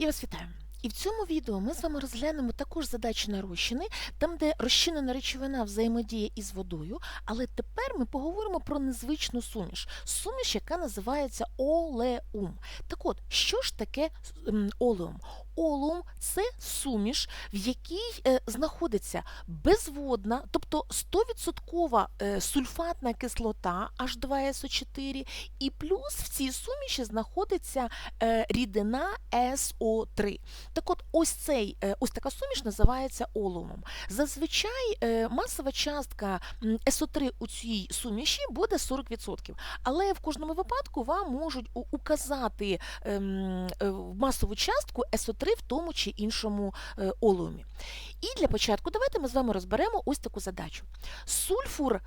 Я вас вітаю. І в цьому відео ми з вами розглянемо також задачі на розчини, там, де розчинена речовина взаємодіє із водою, але тепер ми поговоримо про незвичну суміш. Суміш, яка називається олеум. Так от, що ж таке олеум? Олеум це суміш, в якій е, знаходиться безводна, тобто 100% е, сульфатна кислота H2SO4, і плюс в цій суміші знаходиться е, рідина SO3. Так от, ось цей ось така суміш називається олумом. Зазвичай масова частка м, SO3 у цій суміші буде 40%. Але в кожному випадку вам можуть указати ем, масову частку SO3 в тому чи іншому е, олеумі. І для початку давайте ми з вами розберемо ось таку задачу. Сульфур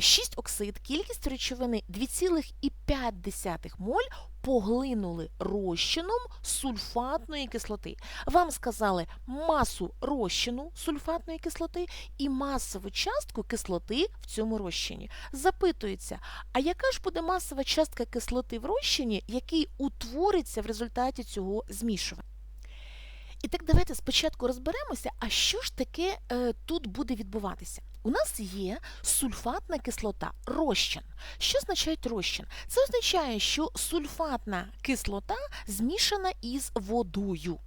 6 оксид, кількість речовини 2,5 моль поглинули розчином сульфатної кислоти. Вам сказали масу розчину сульфатної кислоти і масову частку кислоти в цьому розчині. Запитується, а яка ж буде масова частка кислоти в розчині, який утвориться в результаті цього змішування? І так давайте спочатку розберемося, а що ж таке е, тут буде відбуватися. У нас є сульфатна кислота, розчин. Що означає розчин? Це означає, що сульфатна кислота змішана із водою.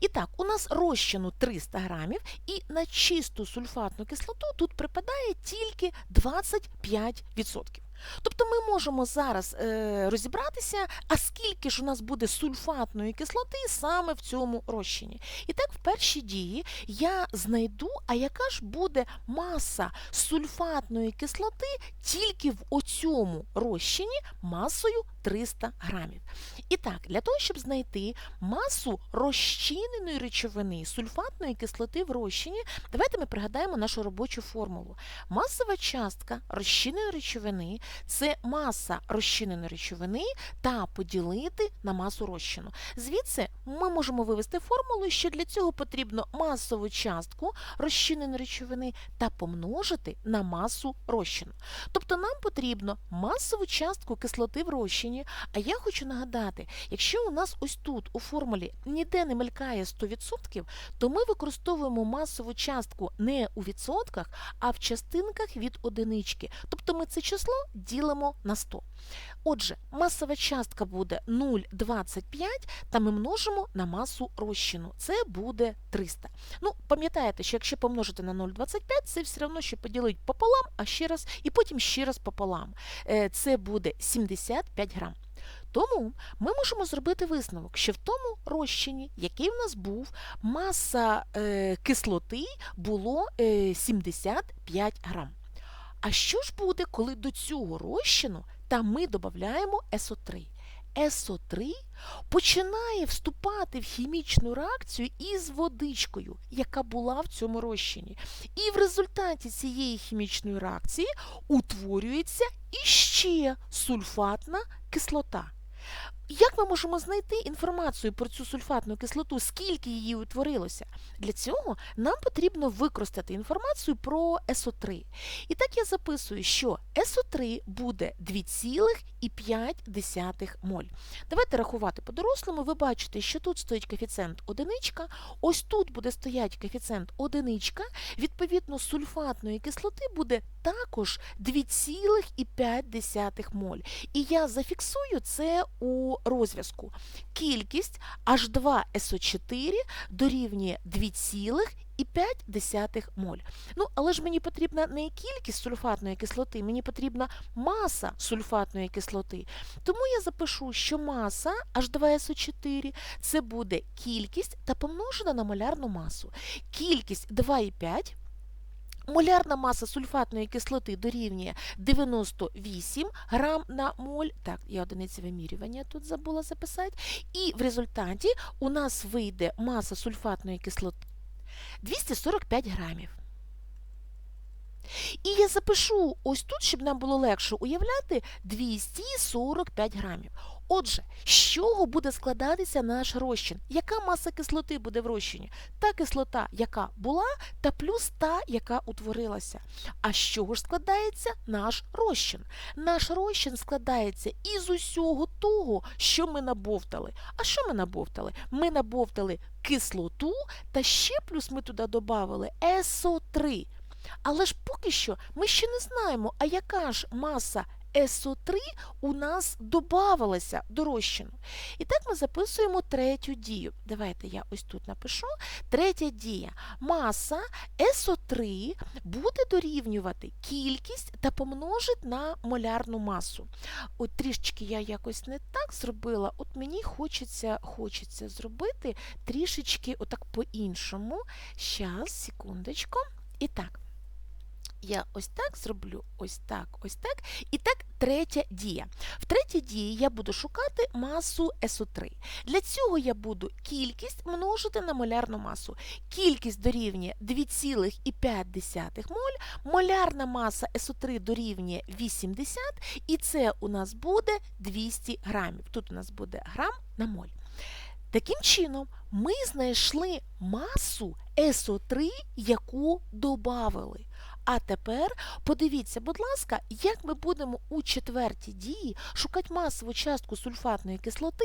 І так, у нас розчину 300 грамів, і на чисту сульфатну кислоту тут припадає тільки 25%. Тобто ми можемо зараз е, розібратися, а скільки ж у нас буде сульфатної кислоти саме в цьому розчині. І так, в першій дії я знайду, а яка ж буде маса сульфатної кислоти тільки в оцьому розчині масою 300 грамів. І так, для того, щоб знайти масу розчиненої речовини сульфатної кислоти в розчині, давайте ми пригадаємо нашу робочу формулу. Масова частка розчиненої речовини це маса розчиненої речовини та поділити на масу розчину. Звідси ми можемо вивести формулу, що для цього потрібно масову частку розчиненої речовини та помножити на масу розчину. Тобто нам потрібно масову частку кислоти в розчині, а я хочу нагадати, якщо у нас ось тут у формулі ніде не мелькає 100%, то ми використовуємо масову частку не у відсотках, а в частинках від одинички. Тобто ми це число ділимо на 100. Отже, масова частка буде 0,25, та ми множимо на масу розчину. Це буде 300. Ну, пам'ятаєте, що якщо помножити на 0,25, це все одно, що поділити пополам, а ще раз, і потім ще раз пополам. Е, Це буде 75 грам. Тому ми можемо зробити висновок, що в тому розчині, який в нас був, маса е, кислоти було е, 75 грам. А що ж буде, коли до цього розчину та ми додаємо СО3? СО3 починає вступати в хімічну реакцію із водичкою, яка була в цьому розчині. І в результаті цієї хімічної реакції утворюється іще сульфатна кислота. Як ми можемо знайти інформацію про цю сульфатну кислоту, скільки її утворилося? Для цього нам потрібно використати інформацію про СО3. І так я записую, що СО3 буде 2,5 моль. Давайте рахувати по-дорослому. Ви бачите, що тут стоїть коефіцієнт одиничка, ось тут буде стояти коефіцієнт одиничка, відповідно, сульфатної кислоти буде також 2,5 моль. І я зафіксую це у розв'язку. Кількість H2SO4 дорівнює 2,5 моль. Ну, але ж мені потрібна не кількість сульфатної кислоти, мені потрібна маса сульфатної кислоти. Тому я запишу, що маса H2SO4 це буде кількість та помножена на молярну масу. Кількість 2,5 Молярна маса сульфатної кислоти дорівнює 98 грам на моль. Так, я одиниці вимірювання тут забула записати. І в результаті у нас вийде маса сульфатної кислоти 245 грамів. І я запишу ось тут, щоб нам було легше уявляти 245 грамів. Отже, з чого буде складатися наш розчин? Яка маса кислоти буде в розчині? Та кислота, яка була, та плюс та, яка утворилася. А з чого ж складається наш розчин? Наш розчин складається із усього того, що ми набовтали. А що ми набовтали? Ми набовтали кислоту, та ще плюс ми туди додали СО3. Але ж поки що ми ще не знаємо, а яка ж маса СО3 у нас додавалася до розчину. І так ми записуємо третю дію. Давайте я ось тут напишу. Третя дія. Маса СО3 буде дорівнювати кількість та помножить на молярну масу. От трішечки я якось не так зробила, от мені хочеться, хочеться зробити трішечки отак по-іншому. Щас, секундочку. І так. Я ось так зроблю, ось так, ось так. І так, третя дія. В третій дії я буду шукати масу СО3. Для цього я буду кількість множити на молярну масу. Кількість дорівнює 2,5 моль, молярна маса СО3 дорівнює 80, і це у нас буде 200 грамів. Тут у нас буде грам на моль. Таким чином, ми знайшли масу СО3, яку додавали. А тепер подивіться, будь ласка, як ми будемо у четвертій дії шукати масову частку сульфатної кислоти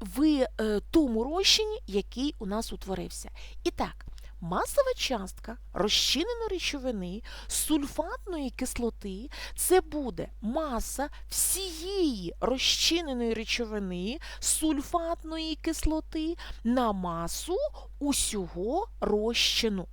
в е, тому розчині, який у нас утворився. І так, масова частка розчиненої речовини сульфатної кислоти це буде маса всієї розчиненої речовини сульфатної кислоти на масу усього розчину.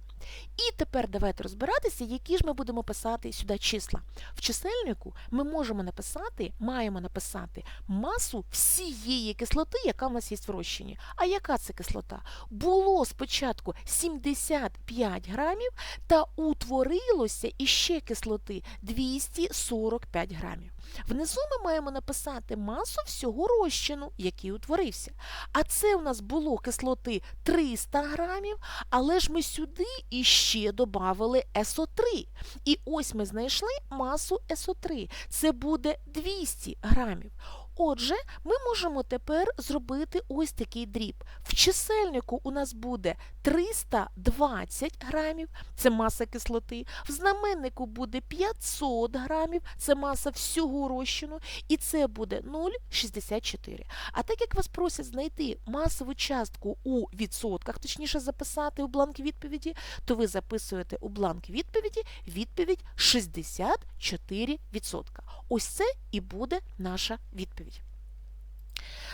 І тепер давайте розбиратися, які ж ми будемо писати сюди числа. В чисельнику ми можемо написати, маємо написати масу всієї кислоти, яка в нас є в розчині. А яка це кислота? Було спочатку 75 грамів та утворилося іще кислоти 245 грамів. Внизу ми маємо написати масу всього розчину, який утворився. А це у нас було кислоти 300 грамів, але ж ми сюди іще додали СО3. І ось ми знайшли масу СО3. Це буде 200 грамів. Отже, ми можемо тепер зробити ось такий дріб. В чисельнику у нас буде 320 грамів, це маса кислоти. В знаменнику буде 500 грамів, це маса всього розчину, і це буде 0,64. А так як вас просять знайти масову частку у відсотках, точніше записати у бланк відповіді, то ви записуєте у бланк відповіді відповідь 64%. Ось це і буде наша відповідь.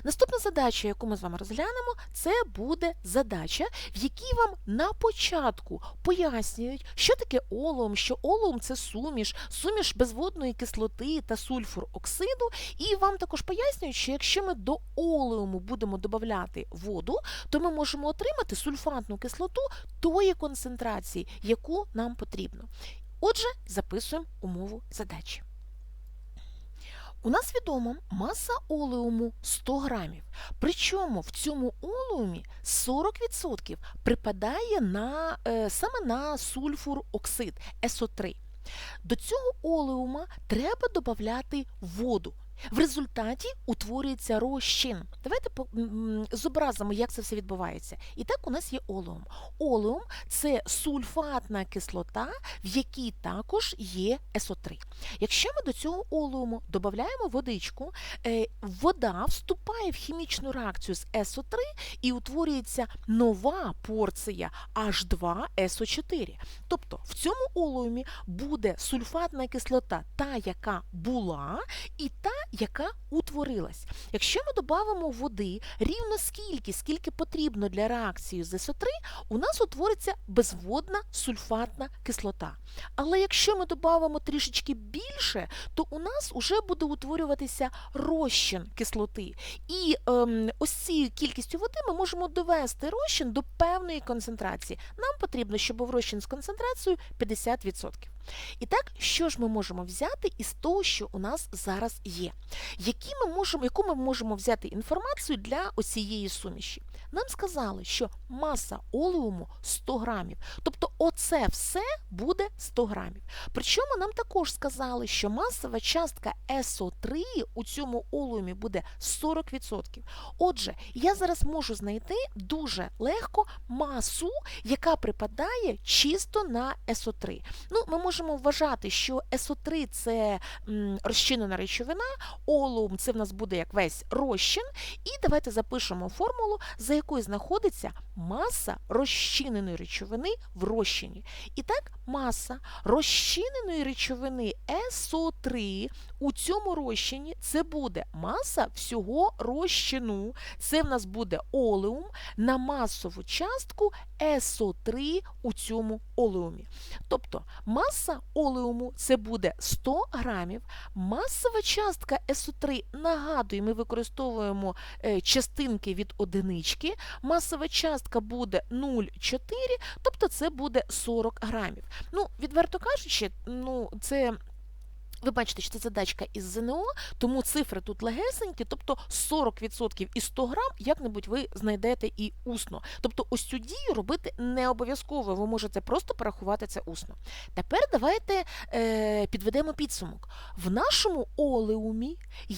Наступна задача, яку ми з вами розглянемо, це буде задача, в якій вам на початку пояснюють, що таке олоум, що олоум це суміш, суміш безводної кислоти та сульфур оксиду. І вам також пояснюють, що якщо ми до олеуму будемо додати воду, то ми можемо отримати сульфатну кислоту тої концентрації, яку нам потрібно. Отже, записуємо умову задачі. У нас відомо маса олеуму 100 грамів. Причому в цьому олеумі 40% припадає на, е, саме на сульфур оксид СО3. До цього олеума треба додати воду. В результаті утворюється розчин. Давайте зобразимо, як це все відбувається. І так у нас є олеум. Олеум це сульфатна кислота, в якій також є СО3. Якщо ми до цього олеуму додаємо водичку, е, вода вступає в хімічну реакцію з СО3 і утворюється нова порція H2SO4. Тобто в цьому олеумі буде сульфатна кислота, та, яка була, і та, яка утворилась. Якщо ми додамо води рівно скільки, скільки потрібно для реакції з СО3, у нас утвориться безводна сульфатна кислота. Але якщо ми додамо трішечки більше, то у нас вже буде утворюватися розчин кислоти. І ем, ось цією кількістю води ми можемо довести розчин до певної концентрації. Нам потрібно, щоб був розчин з концентрацією 50%. І так, що ж ми можемо взяти із того, що у нас зараз є? Які ми можемо, яку ми можемо взяти інформацію для оцієї суміші? Нам сказали, що маса олеуму 100 грамів. Тобто оце все буде 100 грамів. Причому нам також сказали, що масова частка СО3 у цьому олеумі буде 40%. Отже, я зараз можу знайти дуже легко масу, яка припадає чисто на СО3. Ну, ми можемо вважати, що СО3 це розчинена речовина, олеум це в нас буде як весь розчин. І давайте запишемо формулу, за знаходиться маса розчиненої речовини в розчині. І так, маса розчиненої речовини СО3 у цьому розчині це буде маса всього розчину. Це в нас буде олеум на масову частку СО3 у цьому олеумі. Тобто маса олеуму це буде 100 грамів. Масова частка СО3, нагадую, ми використовуємо е, частинки від одинички. Масова частка буде 0,4, тобто це буде 40 грамів. Ну, відверто кажучи, ну, це. Ви бачите, що це задачка із ЗНО, тому цифри тут легесенькі, тобто 40% і 100 грам як-небудь ви знайдете і усно. Тобто ось цю дію робити не обов'язково, ви можете просто порахувати це усно. Тепер давайте е, підведемо підсумок. В нашому олеумі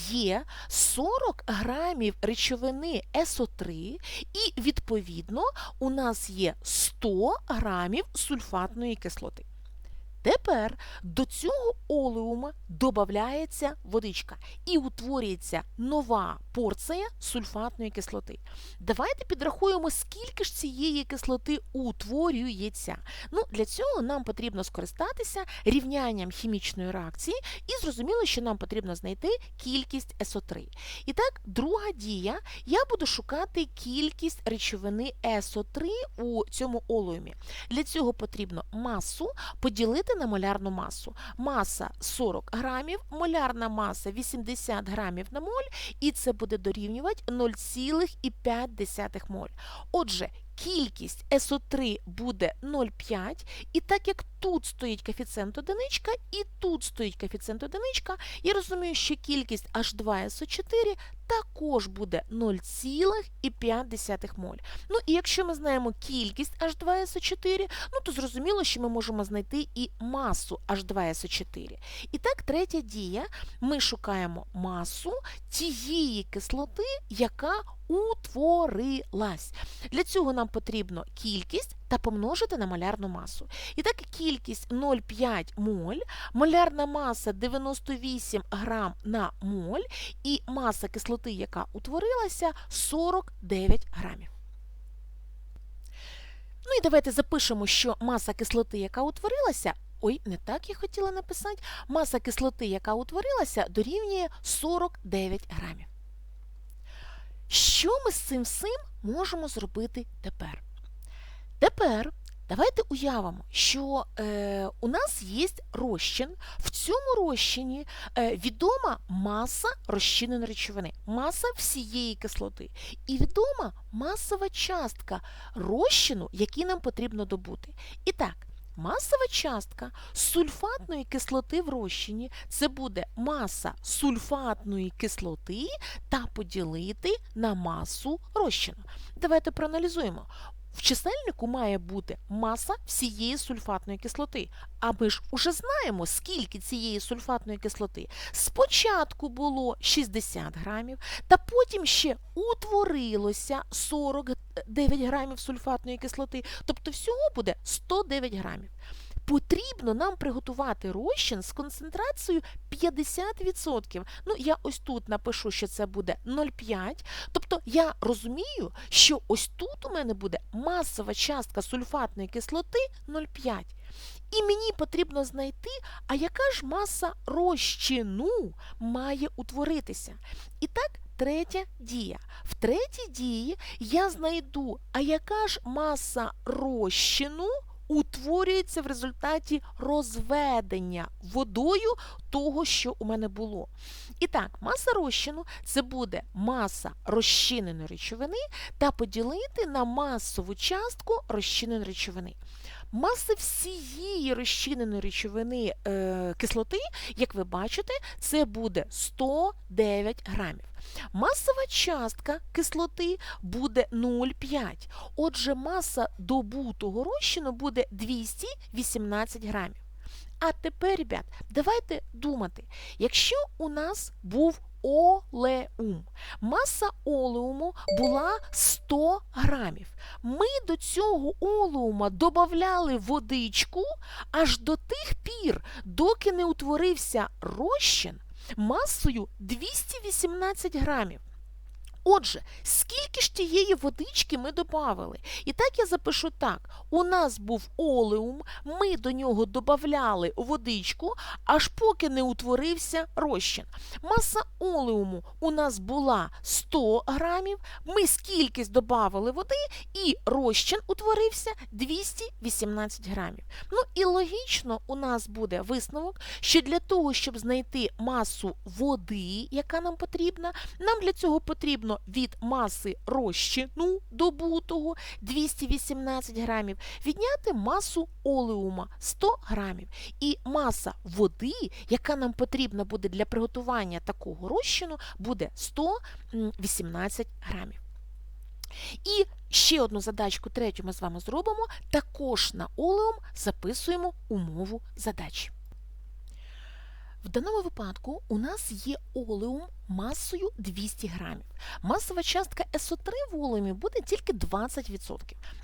є 40 грамів речовини СО3, і відповідно у нас є 100 грамів сульфатної кислоти. Тепер до цього олеума додається водичка і утворюється нова порція сульфатної кислоти. Давайте підрахуємо, скільки ж цієї кислоти утворюється. Ну, Для цього нам потрібно скористатися рівнянням хімічної реакції і зрозуміло, що нам потрібно знайти кількість СО3. І так, друга дія, я буду шукати кількість речовини СО3 у цьому олеумі. Для цього потрібно масу поділити на молярну масу. Маса 40 грамів, молярна маса 80 грамів на моль, і це буде дорівнювати 0,5 моль. Отже, кількість СО3 буде 0,5, і так як тут стоїть коефіцієнт одиничка, і тут стоїть коефіцієнт одиничка, я розумію, що кількість H2SO4 також буде 0,5 моль. Ну і якщо ми знаємо кількість H2SO4, ну то зрозуміло, що ми можемо знайти і масу H2SO4. І так, третя дія, ми шукаємо масу тієї кислоти, яка утворилась. Для цього нам потрібно кількість та помножити на молярну масу. І так, кількість 0,5 моль, молярна маса 98 грам на моль, і маса кислоти, яка утворилася, 49 грамів. Ну і давайте запишемо, що маса кислоти, яка утворилася, ой, не так я хотіла написати, маса кислоти, яка утворилася, дорівнює 49 грамів. Що ми з цим всім можемо зробити тепер? Тепер давайте уявимо, що е, у нас є розчин. В цьому розчині е, відома маса розчиненої речовини, маса всієї кислоти. І відома масова частка розчину, який нам потрібно добути. І так, Масова частка сульфатної кислоти в розчині це буде маса сульфатної кислоти та поділити на масу розчину. Давайте проаналізуємо. В чисельнику має бути маса всієї сульфатної кислоти. А ми ж уже знаємо, скільки цієї сульфатної кислоти. Спочатку було 60 грамів, та потім ще утворилося 49 грамів сульфатної кислоти, тобто всього буде 109 грамів. Потрібно нам приготувати розчин з концентрацією 50%. Ну, я ось тут напишу, що це буде 0,5. Тобто я розумію, що ось тут у мене буде масова частка сульфатної кислоти 0,5. І мені потрібно знайти, а яка ж маса розчину має утворитися. І так, третя дія. В третій дії я знайду, а яка ж маса розчину утворюється в результаті розведення водою того, що у мене було. І так, маса розчину це буде маса розчиненої речовини та поділити на масову частку розчиненої речовини. Маса всієї розчиненої речовини е, кислоти, як ви бачите, це буде 109 грамів. Масова частка кислоти буде 0,5. Отже, маса добутого розчину буде 218 грамів. А тепер, ребят, давайте думати, якщо у нас був олеум, маса олеуму була 100 грамів. Ми до цього олеума додавали водичку аж до тих пір, доки не утворився розчин масою 218 грамів. Отже, скільки ж тієї водички ми додавали? І так я запишу так: у нас був олеум, ми до нього додавали водичку, аж поки не утворився розчин. Маса олеуму у нас була 100 грамів, ми скількись додавали води, і розчин утворився 218 грамів. Ну і логічно у нас буде висновок, що для того, щоб знайти масу води, яка нам потрібна, нам для цього потрібно від маси розчину добутого 218 грамів відняти масу олеума 100 грамів. І маса води, яка нам потрібна буде для приготування такого розчину, буде 118 грамів. І ще одну задачку, третю ми з вами зробимо. Також на олеум записуємо умову задачі. В даному випадку у нас є олеум масою 200 грамів. Масова частка СО3 в олеумі буде тільки 20%.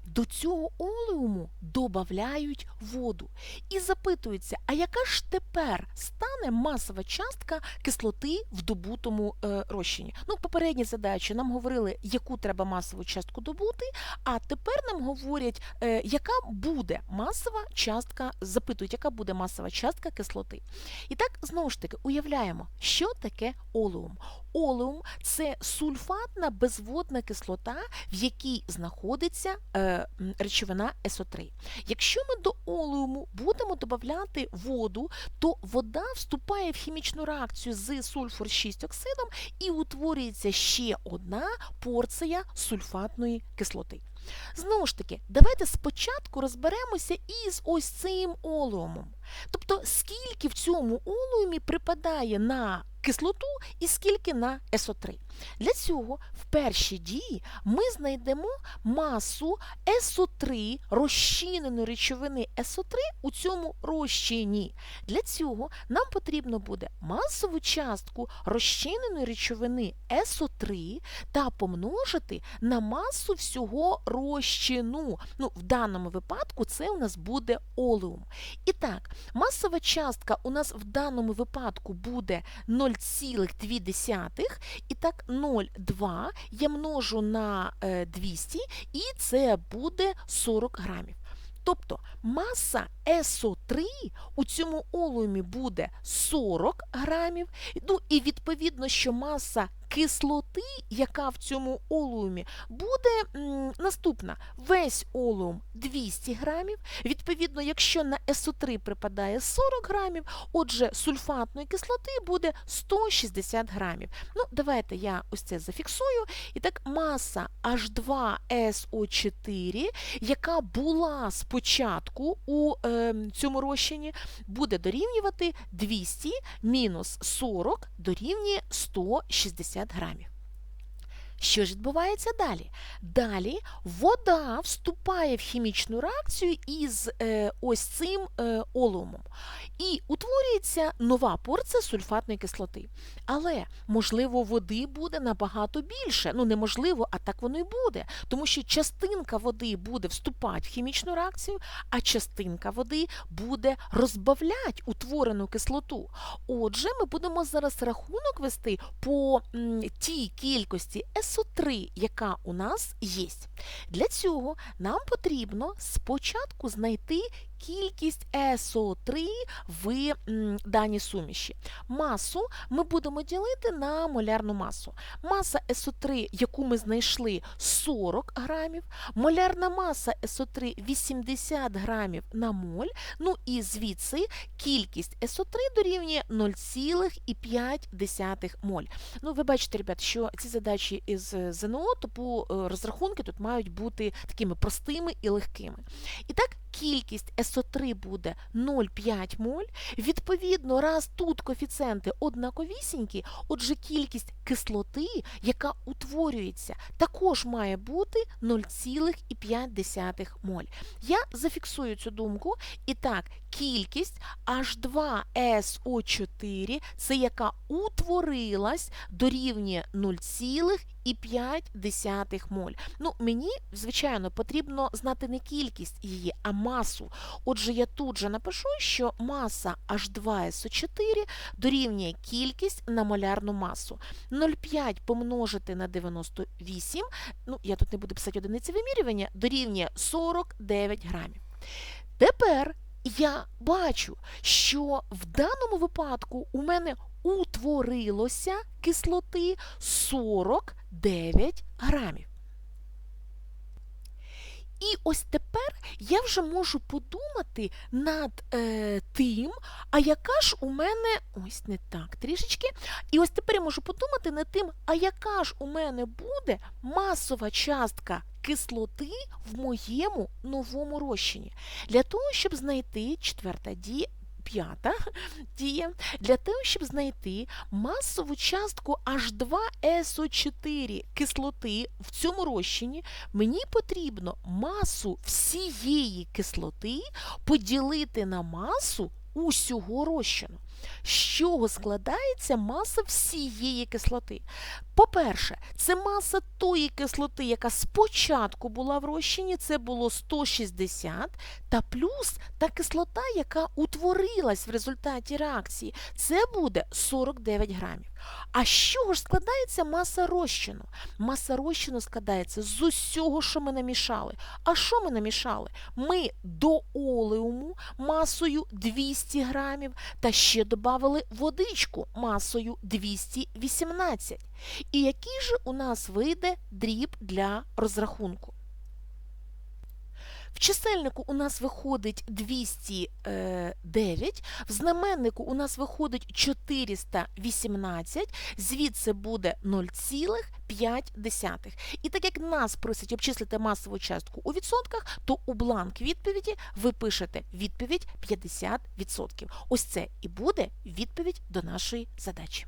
До цього олеуму додають воду. І запитується, а яка ж тепер стане масова частка кислоти в добутому е, розчині? Ну, попередні задачі нам говорили, яку треба масову частку добути, а тепер нам говорять, е, яка буде масова частка, запитують, яка буде масова частка кислоти. І так, знову ж таки, уявляємо, що таке олеум. Олеум це сульфатна безводна кислота, в якій знаходиться е, речовина СО3. Якщо ми до олеуму будемо додати воду, то вода вступає в хімічну реакцію з сульфур 6 оксидом і утворюється ще одна порція сульфатної кислоти. Знову ж таки, давайте спочатку розберемося із ось цим олеумом. Тобто, скільки в цьому олеумі припадає на кислоту і скільки на СО3. Для цього в першій дії ми знайдемо масу СО3 розчиненої речовини СО3 у цьому розчині. Для цього нам потрібно буде масову частку розчиненої речовини СО3 та помножити на масу всього розчину. Ну, В даному випадку це у нас буде олеум. І так, масова частка у нас в даному випадку буде 0,2. І так, 0,2 я множу на 200, і це буде 40 грамів. Тобто маса СО3 у цьому олумі буде 40 грамів, ну і відповідно, що маса кислоти, яка в цьому олумі, буде наступна. Весь олум 200 грамів. Відповідно, якщо на СО3 припадає 40 грамів, отже, сульфатної кислоти буде 160 грамів. Ну, Давайте я ось це зафіксую. І так, маса H2SO4, яка була спочатку у е, цьому розчині, буде дорівнювати 200 мінус 40 дорівнює 160 грамів. Що ж відбувається далі? Далі вода вступає в хімічну реакцію із е, ось цим е, олумом. І утворюється нова порція сульфатної кислоти. Але, можливо, води буде набагато більше. Ну, неможливо, а так воно і буде. Тому що частинка води буде вступати в хімічну реакцію, а частинка води буде розбавляти утворену кислоту. Отже, ми будемо зараз рахунок вести по м, тій кількості СО3, яка у нас є. Для цього нам потрібно спочатку знайти кількість СО3 в даній суміші. Масу ми будемо ділити на молярну масу. Маса СО3, яку ми знайшли, 40 грамів, молярна маса СО3 80 грамів на моль, ну і звідси кількість СО3 дорівнює 0,5 моль. Ну, ви бачите, ребят, що ці задачі із е, ЗНО, типу е, розрахунки тут мають бути такими простими і легкими. І так, кількість СО3 буде 0,5 моль. Відповідно, раз тут коефіцієнти однаковісінькі, отже, кількість кислоти, яка утворюється, також має бути 0,5 моль. Я зафіксую цю думку. І так, кількість H2SO4, це яка утворилась, дорівнює 0,5 моль. Ну, мені, звичайно, потрібно знати не кількість її, а масу. Отже, я тут же напишу, що маса H2SO4 дорівнює кількість на молярну масу. 0,5 помножити на 98, ну, я тут не буду писати одиниці вимірювання, дорівнює 49 грамів. Тепер я бачу, що в даному випадку у мене утворилося кислоти 49 грамів. І ось тепер я вже можу подумати над е, тим, а яка ж у мене ось не так трішечки. І ось тепер я можу подумати над тим, а яка ж у мене буде масова частка кислоти в моєму новому розчині. Для того, щоб знайти четверта дія. П'ята дія для того, щоб знайти масову частку H2SO4 кислоти в цьому розчині, мені потрібно масу всієї кислоти поділити на масу усього розчину. З чого складається маса всієї кислоти? По-перше, це маса тої кислоти, яка спочатку була в розчині, це було 160, та плюс та кислота, яка утворилась в результаті реакції, це буде 49 грамів. А з чого ж складається маса розчину? Маса розчину складається з усього, що ми намішали. А що ми намішали? Ми до олеуму масою 200 грамів та ще додали водичку масою 218. І який же у нас вийде дріб для розрахунку? В чисельнику у нас виходить 209, в знаменнику у нас виходить 418, звідси буде 0,5. І так як нас просять обчислити масову частку у відсотках, то у бланк відповіді ви пишете відповідь 50%. Ось це і буде відповідь до нашої задачі.